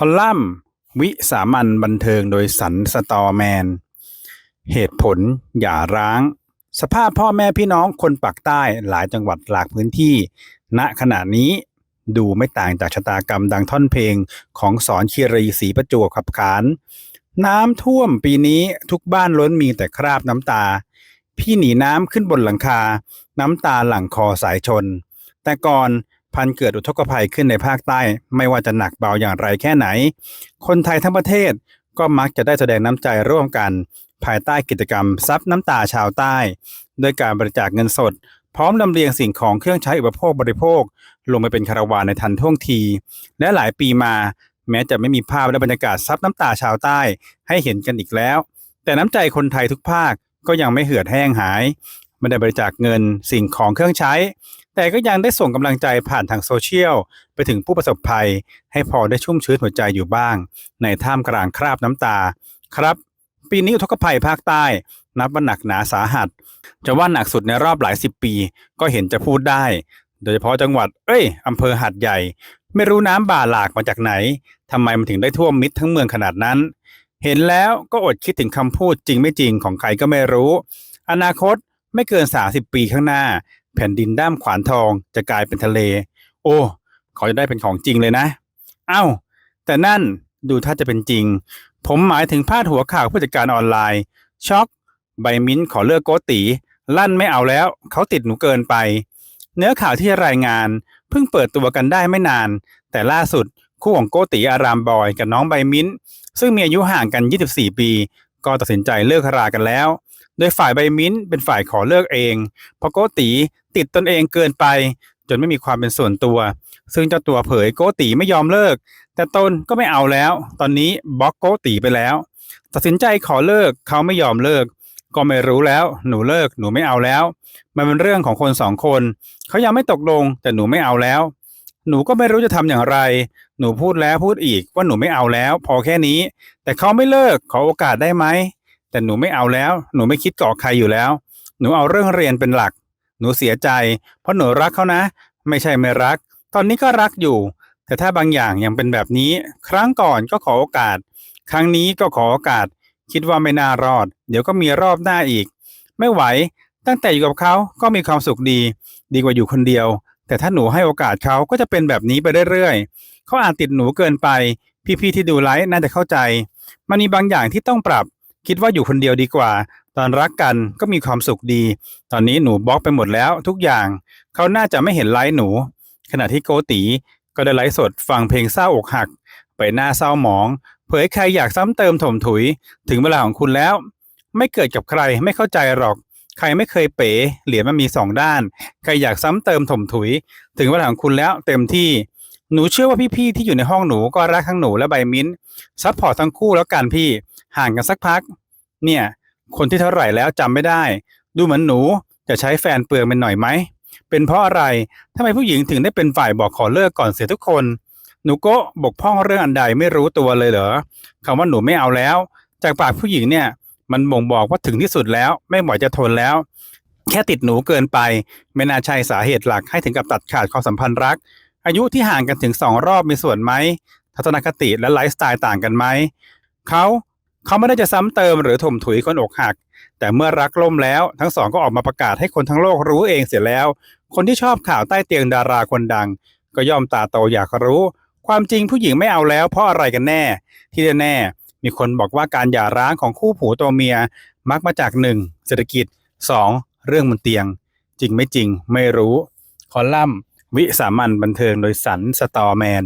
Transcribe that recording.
คอลัมน์ วิสามัญบันเทิงโดยสันสตอแมน เหตุผลหย่าร้าง สภาพพ่อแม่พี่น้องคนปากใต้หลายจังหวัดหลากพื้นที่ ณขณะนี้ดูไม่ต่างจากชะตากรรมดังท่อนเพลงของสอนคีรีศรีประจวบขับขาน น้ำท่วมปีนี้ทุกบ้านล้นมีแต่คราบน้ำตา พี่หนีน้ำขึ้นบนหลังคา น้ำตาหลั่งคอสายชน แต่ก่อน พันเกิดอุทกภัยขึ้นในภาคใต้ ไม่ว่าจะหนักเบาอย่างไรแค่ไหน คนไทยทั้งประเทศก็มักจะได้แสดงน้ำใจร่วมกัน ภายใต้กิจกรรมซับน้ำตาชาวใต้ด้วยการบริจาคเงินสด พร้อมลำเลียงสิ่งของเครื่องใช้อุปโภคบริโภค ลงไปเป็นคาราวานในทันท่วงที และหลายปีมา แม้จะไม่มีภาพและบรรยากาศซับน้ำตาชาวใต้ให้เห็นกันอีกแล้ว แต่น้ำใจคนไทยทุกภาคก็ยังไม่เหือดแห้งหายไม่ได้บริจาคเงินสิ่งของเครื่องใช้ แต่ก็ยังได้ส่งกำลังใจผ่านทางโซเชียล ไปถึงผู้ประสบภัย ให้พอได้ชุ่มชื้นหัวใจอยู่บ้าง ในท่ามกลางคราบน้ำตา ครับ ปีนี้อุทกภัยภาคใต้ นับว่าหนักหนาสาหัส จะว่าหนักสุดในรอบหลายสิบปี ก็เห็นจะพูดได้ โดยเฉพาะจังหวัด เอ้ยอำเภอหัดใหญ่ ไม่รู้น้ำบ่าหลากมาจากไหนทำไมมันถึงได้ท่วมมิดทั้งเมืองขนาดนั้น เห็นแล้วก็อดคิดถึงคำพูดจริงไม่จริงของใครก็ไม่รู้ อนาคตไม่เกิน 30 ปีข้างหน้า แผ่นดินด้ามขวานทองจะกลายเป็นทะเล โอ้ขอจะได้เป็นของจริงเลยนะ เอ้า แต่นั่นดูถ้าจะเป็นจริง ผมหมายถึงพาดหัวข่าวผู้จัดการออนไลน์ ช็อกใบมิ้นท์ขอเลิกโกติลั่นไม่เอาแล้ว เขาติดหนูเกินไป เนื้อข่าวที่รายงาน เพิ่งเปิดตัวกันได้ไม่นาน แต่ล่าสุดคู่ของโกติอารามบอยกับน้องใบมิ้นท์ซึ่งมีอายุห่างกัน 24 ปี ก็ตัดสินใจเลิกรากันแล้ว โดยฝ่ายใบมิ้นท์เป็นฝ่ายขอเลิกเอง เพราะโกติติดตนเองเกินไป จนไม่มีความเป็นส่วนตัว ซึ่งเจ้าตัวเผยโกติไม่ยอมเลิก แต่ตนก็ไม่เอาแล้ว ตอนนี้บล็อกโกติไปแล้ว ตัดสินใจขอเลิกเขาไม่ยอมเลิก ก็ไม่รู้แล้ว หนูเลิกหนูไม่เอาแล้ว มันเป็นเรื่องของคนสองคน เขายังไม่ตกลงแต่หนูไม่เอาแล้ว หนูก็ไม่รู้จะทำอย่างไร หนูพูดแล้วพูดอีกว่าหนูไม่เอาแล้ว พอแค่นี้ แต่เขาไม่เลิกขอโอกาสได้ไหม แต่หนูไม่เอาแล้ว หนูไม่คิดเกาะใครอยู่แล้ว หนูเอาเรื่องเรียนเป็นหลัก หนูเสียใจ เพราะหนูรักเขานะ ไม่ใช่ไม่รัก ตอนนี้ก็รักอยู่ แต่ถ้าบางอย่างยังเป็นแบบนี้ ครั้งก่อนก็ขอโอกาส ครั้งนี้ก็ขอโอกาส คิดว่าไม่น่ารอด เดี๋ยวก็มีรอบหน้าอีก ไม่ไหว ตั้งแต่อยู่กับเขาก็มีความสุขดี ดีกว่าอยู่คนเดียว แต่ถ้าหนูให้โอกาสเขาก็จะเป็นแบบนี้ไปเรื่อยๆเขาอาจติดหนูเกินไป พี่ๆที่ดูไลฟ์น่าจะเข้าใจ มันมีบางอย่างที่ต้องปรับ คิดว่าอยู่คนเดียวดีกว่า ตอนรักกันก็มีความสุขดี ตอนนี้หนูบล็อกไปหมดแล้วทุกอย่าง เขาน่าจะไม่เห็นไลฟ์หนู ขณะที่โกตีก็ได้ไลฟ์สดฟังเพลงเศร้าอกหัก ไปหน้าเศร้าหมอง เผยใครอยากซ้ำเติมถมถุย ถึงเวลาของคุณแล้ว ไม่เกิดกับใครไม่เข้าใจหรอก ใครไม่เคยเป๋เหรียญมันมีสองด้าน ใครอยากซ้ำเติมถมถุย ถึงเวลาของคุณแล้วเต็มที่หนูเชื่อว่าพี่ๆที่อยู่ในห้องหนูก็รักทั้งหนูและใบมิ้นซัพพอร์ตทั้งคู่แล้วกันพี่ ห่างกันสักพัก เนี่ย คนที่เท่าไหร่แล้วจำไม่ได้ ดูเหมือนหนูจะใช้แฟนเปลืองเป็นหน่อยไหม เป็นเพราะอะไรทำไมผู้หญิงถึงได้เป็นฝ่ายบอกขอเลิกก่อนเสียทุกคน หนูก็บกพร่องเรื่องอันใดไม่รู้ตัวเลยเหรอคำว่าหนูไม่เอาแล้ว จากปากผู้หญิงเนี่ย มันบ่งบอกว่าถึงที่สุดแล้วไม่ไหวจะทนแล้ว แค่ติดหนูเกินไป ไม่น่าใช่สาเหตุหลักให้ถึงกับตัดขาดความสัมพันธ์รัก อายุที่ห่างกันถึงสองรอบมีส่วนไหมทัศนคติและไลฟ์สไตล์ต่างกันไหมเขา เขาไม่ได้จะซ้ำเติมหรือถมถุยคนอกหัก แต่เมื่อรักล่มแล้วทั้งสองก็ออกมาประกาศให้คนทั้งโลกรู้เองเสียแล้ว คนที่ชอบข่าวใต้เตียงดาราคนดัง ก็ย่อมตาโตอยากรู้ ความจริงผู้หญิงไม่เอาแล้วเพราะอะไรกันแน่ ที่แน่ๆมีคนบอกว่าการหย่าร้างของคู่ผัวตัวเมียมักมาจาก 1. เศรษฐกิจ 2. เรื่องบนเตียง จริงไม่จริงไม่รู้ คอลัมน์วิสามันบันเทิงโดยสันสตอแมน